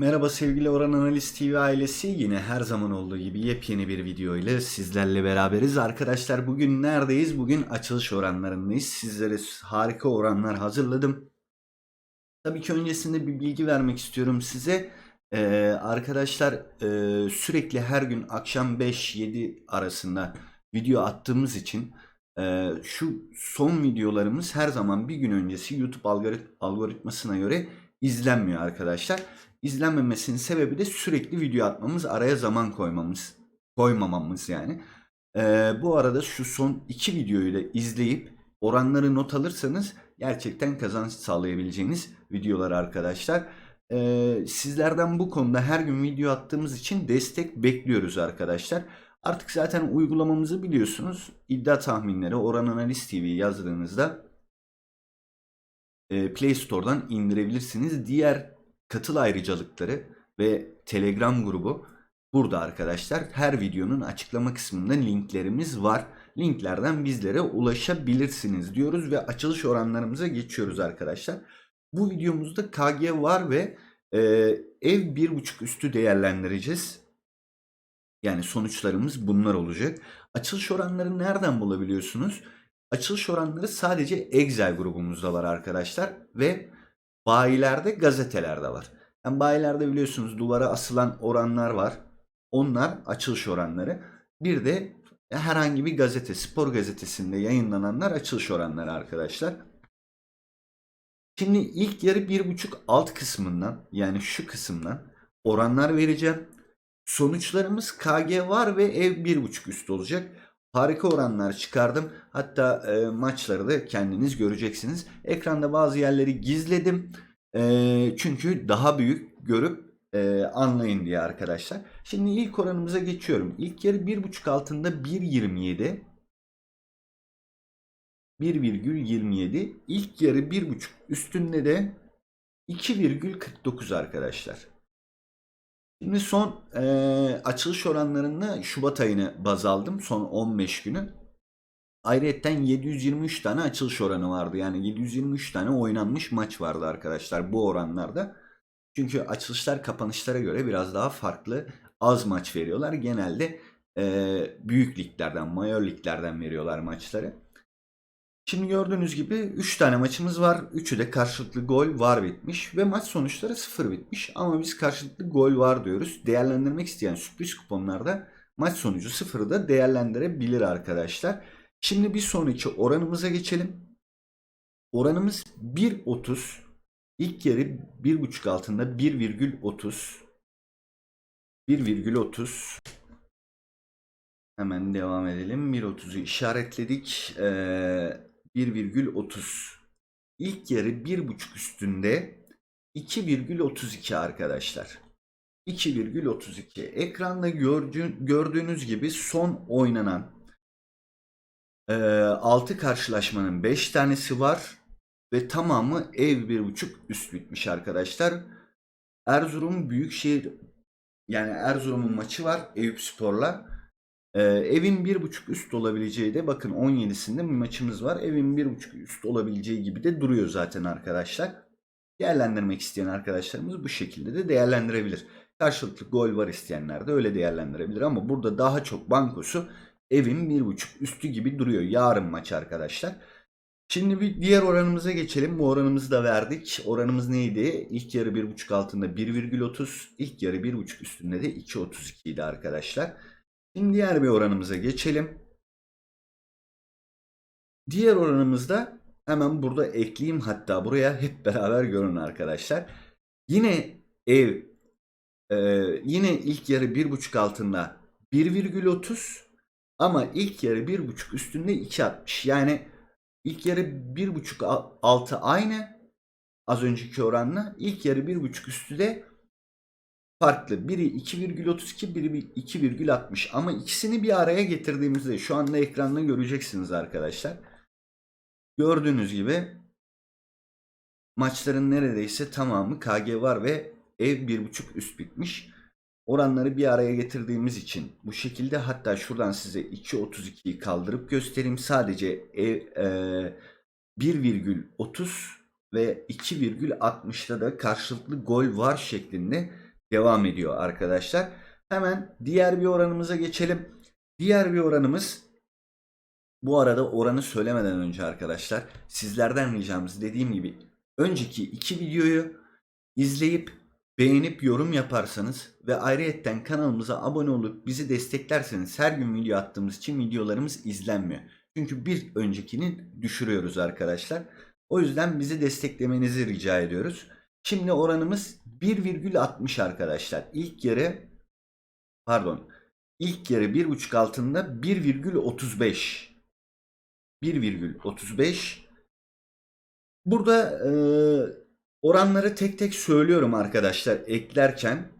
Merhaba sevgili Oran Analiz TV ailesi. Yine her zaman olduğu gibi yepyeni bir video ile sizlerle beraberiz. Arkadaşlar bugün neredeyiz? Bugün açılış oranlarındayız. Sizlere harika oranlar hazırladım. Tabii ki öncesinde bir bilgi vermek istiyorum size. Ee, arkadaşlar e, sürekli her gün akşam 5-7 arasında video attığımız için e, şu son videolarımız her zaman bir gün öncesi YouTube algorit- algoritmasına göre izlenmiyor arkadaşlar. İzlenmemesinin sebebi de sürekli video atmamız, araya zaman koymamız, koymamamız yani. Ee, bu arada şu son iki videoyu da izleyip oranları not alırsanız gerçekten kazanç sağlayabileceğiniz videolar arkadaşlar. Ee, sizlerden bu konuda her gün video attığımız için destek bekliyoruz arkadaşlar. Artık zaten uygulamamızı biliyorsunuz. İddia tahminleri Oran Analiz TV yazdığınızda e, Play Store'dan indirebilirsiniz. Diğer katıl ayrıcalıkları ve Telegram grubu burada arkadaşlar. Her videonun açıklama kısmında linklerimiz var. Linklerden bizlere ulaşabilirsiniz diyoruz ve açılış oranlarımıza geçiyoruz arkadaşlar. Bu videomuzda KG var ve e, ev 1.5 üstü değerlendireceğiz. Yani sonuçlarımız bunlar olacak. Açılış oranları nereden bulabiliyorsunuz? Açılış oranları sadece Excel grubumuzda var arkadaşlar ve bayilerde gazetelerde var. Yani bayilerde biliyorsunuz duvara asılan oranlar var. Onlar açılış oranları. Bir de herhangi bir gazete, spor gazetesinde yayınlananlar açılış oranları arkadaşlar. Şimdi ilk yarı bir buçuk alt kısmından yani şu kısımdan oranlar vereceğim. Sonuçlarımız KG var ve ev bir buçuk üst olacak. Harika oranlar çıkardım. Hatta e, maçları da kendiniz göreceksiniz. Ekranda bazı yerleri gizledim. E, çünkü daha büyük görüp e, anlayın diye arkadaşlar. Şimdi ilk oranımıza geçiyorum. İlk yarı 1.5 altında 1.27. 1,27. İlk yarı 1.5 üstünde de 2,49 arkadaşlar. Şimdi son e, açılış oranlarında Şubat ayını baz aldım. Son 15 günü. Ayrıyeten 723 tane açılış oranı vardı. Yani 723 tane oynanmış maç vardı arkadaşlar bu oranlarda. Çünkü açılışlar kapanışlara göre biraz daha farklı az maç veriyorlar. Genelde e, büyük liglerden, mayor liglerden veriyorlar maçları. Şimdi gördüğünüz gibi 3 tane maçımız var. 3'ü de karşılıklı gol var bitmiş ve maç sonuçları 0 bitmiş. Ama biz karşılıklı gol var diyoruz. Değerlendirmek isteyen sürpriz kuponlarda maç sonucu 0'ı da değerlendirebilir arkadaşlar. Şimdi bir sonraki oranımıza geçelim. Oranımız 1.30. İlk yarı 1.5 altında 1,30. 1,30. Hemen devam edelim. 1.30'u işaretledik. Ee, 1,30. İlk yarı 1.5 üstünde 2,32 arkadaşlar. 2,32. Ekranda gördüğünüz gibi son oynanan 6 karşılaşmanın 5 tanesi var ve tamamı ev 1.5 üst bitmiş arkadaşlar. Erzurum Büyükşehir yani Erzurum'un maçı var Eyüp Spor'la. Ee, evin 1.5 üst olabileceği de bakın 17'sinde bir maçımız var. Evin 1.5 üst olabileceği gibi de duruyor zaten arkadaşlar. Değerlendirmek isteyen arkadaşlarımız bu şekilde de değerlendirebilir. Karşılıklı gol var isteyenler de öyle değerlendirebilir ama burada daha çok bankosu evin 1.5 üstü gibi duruyor. Yarın maç arkadaşlar. Şimdi bir diğer oranımıza geçelim. Bu oranımızı da verdik. Oranımız neydi? İlk yarı 1.5 altında 1,30. İlk yarı 1.5 üstünde de 2.32 idi arkadaşlar. Şimdi diğer bir oranımıza geçelim. Diğer oranımızda hemen burada ekleyeyim hatta buraya hep beraber görün arkadaşlar. Yine ev e, yine ilk yarı 1.5 altında 1,30 ama ilk yarı 1.5 üstünde 2.60. Yani ilk yarı 1.5 altı aynı az önceki oranla. İlk yarı 1.5 üstü de farklı. Biri 2,32 biri 2,60 ama ikisini bir araya getirdiğimizde şu anda ekranda göreceksiniz arkadaşlar. Gördüğünüz gibi maçların neredeyse tamamı KG var ve ev 1.5 üst bitmiş. Oranları bir araya getirdiğimiz için bu şekilde hatta şuradan size 2.32'yi kaldırıp göstereyim. Sadece ev, e, 1,30 ve 2,60'da da karşılıklı gol var şeklinde devam ediyor arkadaşlar. Hemen diğer bir oranımıza geçelim. Diğer bir oranımız bu arada oranı söylemeden önce arkadaşlar sizlerden ricamız dediğim gibi önceki iki videoyu izleyip beğenip yorum yaparsanız ve ayrıyetten kanalımıza abone olup bizi desteklerseniz her gün video attığımız için videolarımız izlenmiyor. Çünkü bir öncekini düşürüyoruz arkadaşlar. O yüzden bizi desteklemenizi rica ediyoruz. Şimdi oranımız 1,60 arkadaşlar. İlk yarı pardon ilk yarı 1,5 altında 1,35 1,35 Burada e, oranları tek tek söylüyorum arkadaşlar eklerken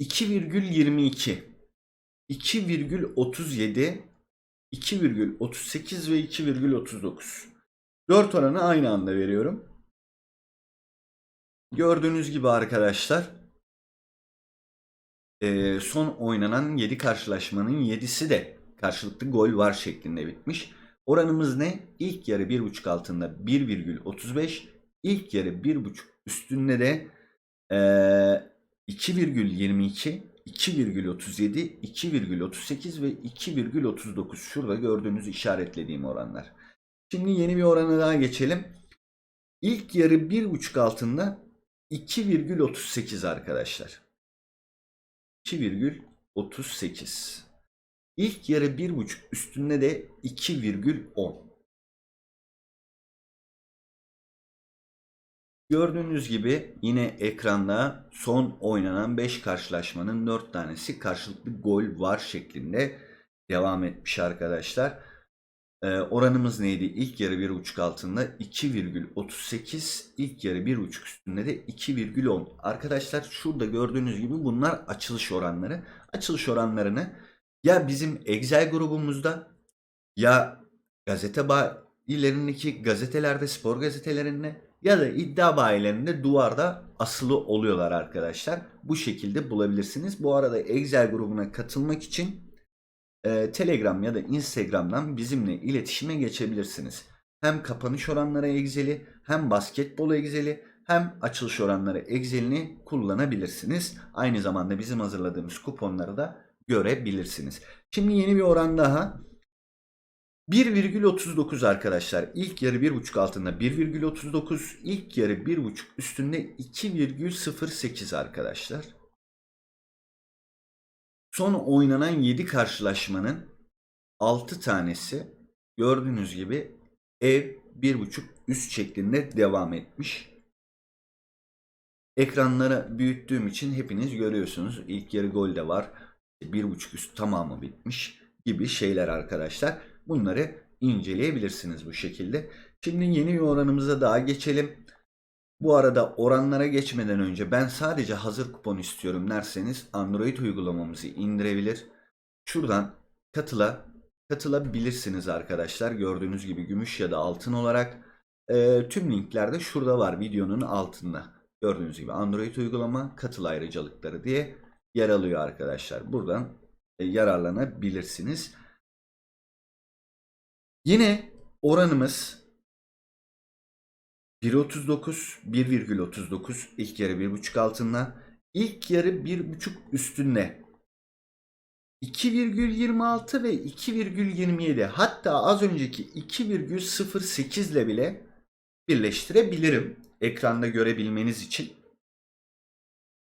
2,22 2,37 2,38 ve 2,39 4 oranı aynı anda veriyorum. Gördüğünüz gibi arkadaşlar e, son oynanan 7 karşılaşmanın 7'si de karşılıklı gol var şeklinde bitmiş. Oranımız ne? İlk yarı 1.5 altında 1,35. İlk yarı 1.5 üstünde de e, 2,22, 2,37, 2,38 ve 2,39. Şurada gördüğünüz işaretlediğim oranlar. Şimdi yeni bir orana daha geçelim. İlk yarı 1.5 altında 2,38 arkadaşlar. 2,38. İlk yarı 1.5 üstünde de 2,10. Gördüğünüz gibi yine ekranda son oynanan 5 karşılaşmanın 4 tanesi karşılıklı gol var şeklinde devam etmiş arkadaşlar. Ee, oranımız neydi? İlk yarı 1.5 altında 2,38, ilk yarı 1.5 üstünde de 2,10. Arkadaşlar şurada gördüğünüz gibi bunlar açılış oranları. Açılış oranlarını ya bizim Excel grubumuzda ya gazete bayilerindeki gazetelerde, spor gazetelerinde ya da iddia bayilerinde duvarda asılı oluyorlar arkadaşlar. Bu şekilde bulabilirsiniz. Bu arada Excel grubuna katılmak için e, Telegram ya da Instagram'dan bizimle iletişime geçebilirsiniz. Hem kapanış oranları Excel'i hem basketbol Excel'i hem açılış oranları Excel'ini kullanabilirsiniz. Aynı zamanda bizim hazırladığımız kuponları da görebilirsiniz. Şimdi yeni bir oran daha. 1,39 arkadaşlar. İlk yarı 1,5 altında 1,39. İlk yarı 1,5 üstünde 2,08 arkadaşlar. Son oynanan 7 karşılaşmanın 6 tanesi gördüğünüz gibi ev 1,5 üst şeklinde devam etmiş. Ekranları büyüttüğüm için hepiniz görüyorsunuz. İlk yarı gol de var. 1,5 üst tamamı bitmiş gibi şeyler arkadaşlar. Bunları inceleyebilirsiniz bu şekilde. Şimdi yeni bir oranımıza daha geçelim. Bu arada oranlara geçmeden önce ben sadece hazır kupon istiyorum derseniz Android uygulamamızı indirebilir. Şuradan katıla katılabilirsiniz arkadaşlar. Gördüğünüz gibi gümüş ya da altın olarak e, tüm linkler de şurada var videonun altında. Gördüğünüz gibi Android uygulama katıl ayrıcalıkları diye yer alıyor arkadaşlar. Buradan e, yararlanabilirsiniz. Yine oranımız 1.39 1,39 ilk yarı 1.5 altında ilk yarı 1.5 üstünde 2,26 ve 2,27 hatta az önceki 2,08 ile bile birleştirebilirim ekranda görebilmeniz için.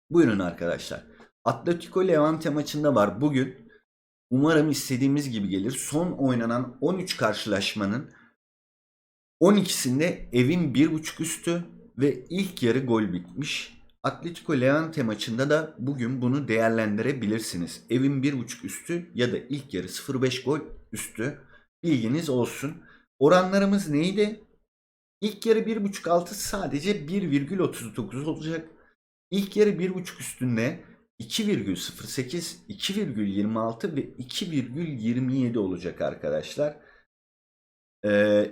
Buyurun arkadaşlar. Atletico Levante maçında var bugün. Umarım istediğimiz gibi gelir. Son oynanan 13 karşılaşmanın 12'sinde evin 1.5 üstü ve ilk yarı gol bitmiş. Atletico Levante maçında da bugün bunu değerlendirebilirsiniz. Evin 1.5 üstü ya da ilk yarı 0.5 gol üstü. Bilginiz olsun. Oranlarımız neydi? İlk yarı 1.5 altı sadece 1,39 olacak. İlk yarı 1.5 üstünde 2,08, 2,26 ve 2,27 olacak arkadaşlar. Ee,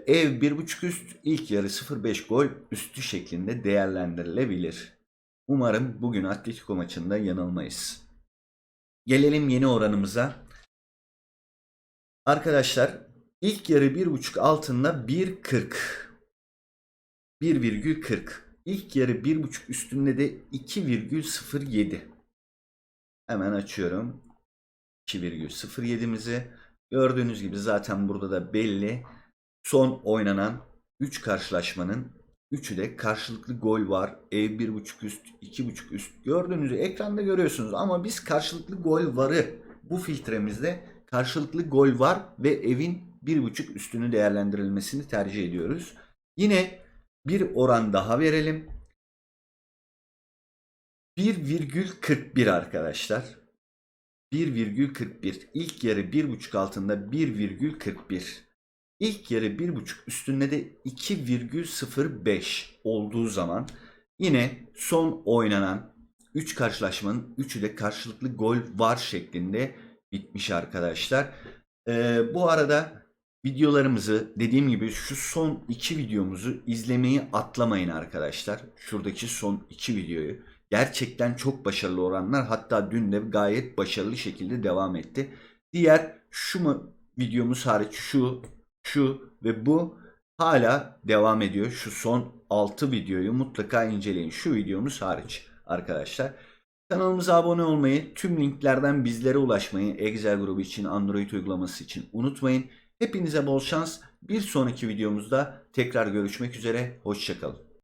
ev 1.5 üst, ilk yarı 0.5 gol üstü şeklinde değerlendirilebilir. Umarım bugün Atletico maçında yanılmayız. Gelelim yeni oranımıza. Arkadaşlar ilk yarı 1.5 altında 1.40. 1,40. İlk yarı 1.5 üstünde de 2,07. Hemen açıyorum. 2,07'mizi. Gördüğünüz gibi zaten burada da belli. Son oynanan 3 karşılaşmanın 3'ü de karşılıklı gol var. Ev 1.5 üst, 2.5 üst. Gördüğünüz gibi ekranda görüyorsunuz ama biz karşılıklı gol varı bu filtremizde karşılıklı gol var ve evin 1.5 üstünü değerlendirilmesini tercih ediyoruz. Yine bir oran daha verelim. 1,41 arkadaşlar. 1,41. İlk yarı 1.5 altında 1,41. İlk yarı 1.5 üstünde de 2,05 olduğu zaman yine son oynanan 3 karşılaşmanın 3'ü de karşılıklı gol var şeklinde bitmiş arkadaşlar. Ee, bu arada videolarımızı dediğim gibi şu son 2 videomuzu izlemeyi atlamayın arkadaşlar. Şuradaki son 2 videoyu. Gerçekten çok başarılı oranlar. Hatta dün de gayet başarılı şekilde devam etti. Diğer şu mu videomuz hariç şu, şu ve bu hala devam ediyor. Şu son 6 videoyu mutlaka inceleyin. Şu videomuz hariç arkadaşlar. Kanalımıza abone olmayı, tüm linklerden bizlere ulaşmayı, Excel grubu için, Android uygulaması için unutmayın. Hepinize bol şans. Bir sonraki videomuzda tekrar görüşmek üzere. Hoşçakalın.